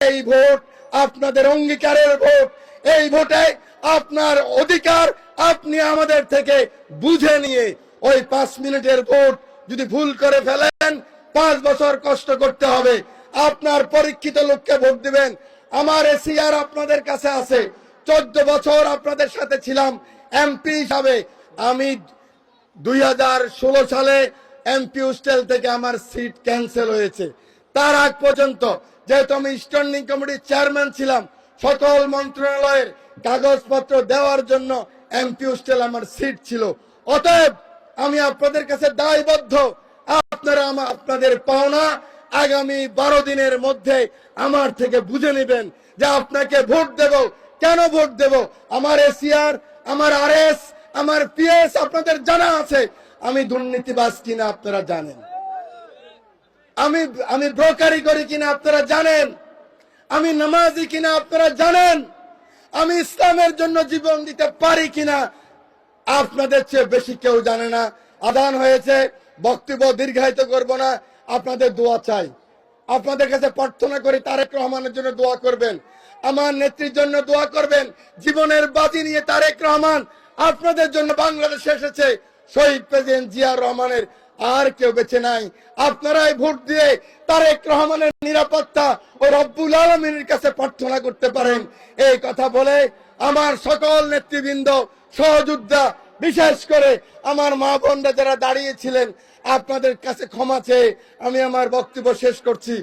এই ভোট আপনাদের অঙ্গীকারের ভোট। এই ভোটে আপনার অধিকার আপনি আমাদের থেকে বুঝে নিয়ে ওই পাঁচ মিনিটের ভোট যদি ভুল করে ফেলেন, পাঁচ বছর কষ্ট করতে হবে। আপনার পরীক্ষিত লোককে ভোট দিবেন। আমার এসিআর আপনাদের কাছে আছে। চোদ্দ বছর আপনাদের সাথে ছিলাম এমপি হিসাবে। আমি দুই হাজার ষোলো সালে এমপি হোস্টেল থেকে আমার সিট ক্যান্সেল হয়েছে। তার আগ পর্যন্ত যেহেতু আমি স্ট্যান্ডিং কমিটির চেয়ারম্যান ছিলাম, সকল মন্ত্রণালয়ের কাগজপত্র দেওয়ার জন্য এমপি হোস্টেল আমার সিট ছিল। অতএব আমি আপনাদের কাছে দায়বদ্ধ। আপনারা আমার আপনাদের পাওনা আগামী বারো দিনের মধ্যে আমার থেকে বুঝে নেবেন যে আপনাকে ভোট দেব। কেন ভোট দেব? আমার এসিআর, আমার আরএস, আমার পিএস আপনাদের জানা আছে। আমি দুর্নীতিবাজ কিনা আপনারা জানেন। আমি আমি ব্রোকারি করি কিনা আপনারা জানেন? আমি নামাজি কিনা আপনারা জানেন? আমি ইসলামের জন্য জীবন দিতে পারি কিনা আপনাদের চেয়ে বেশি কেউ জানে না। আদান হয়েছে, বক্তব্য দীর্ঘায়িত করব না, আপনাদের দোয়া চাই। আপনাদের কাছে প্রার্থনা করি, তারেক রহমানের জন্য দোয়া করবেন। আমার নেত্রীর জন্য দোয়া করবেন, জীবনের বাজি নিয়ে তারেক রহমান আপনাদের জন্য বাংলাদেশে এসেছে। শহীদ প্রেসিডেন্ট জিয়া রহমানের আর কেউ বেছে নাই। আপনারাই ভোট দিয়ে তারেক রহমানের নিরাপত্তা ও রব্বুল আলমিনের কাছে প্রার্থনা করতে পারেন। এই কথা বলে আমার সকল নেতৃবৃন্দ, সহযোদ্ধা, বিশেষ করে আমার মা বোনরা যারা দাঁড়িয়েছিলেন আপনাদের কাছে ক্ষমা চেয়ে আমি আমার বক্তব্য শেষ করছি।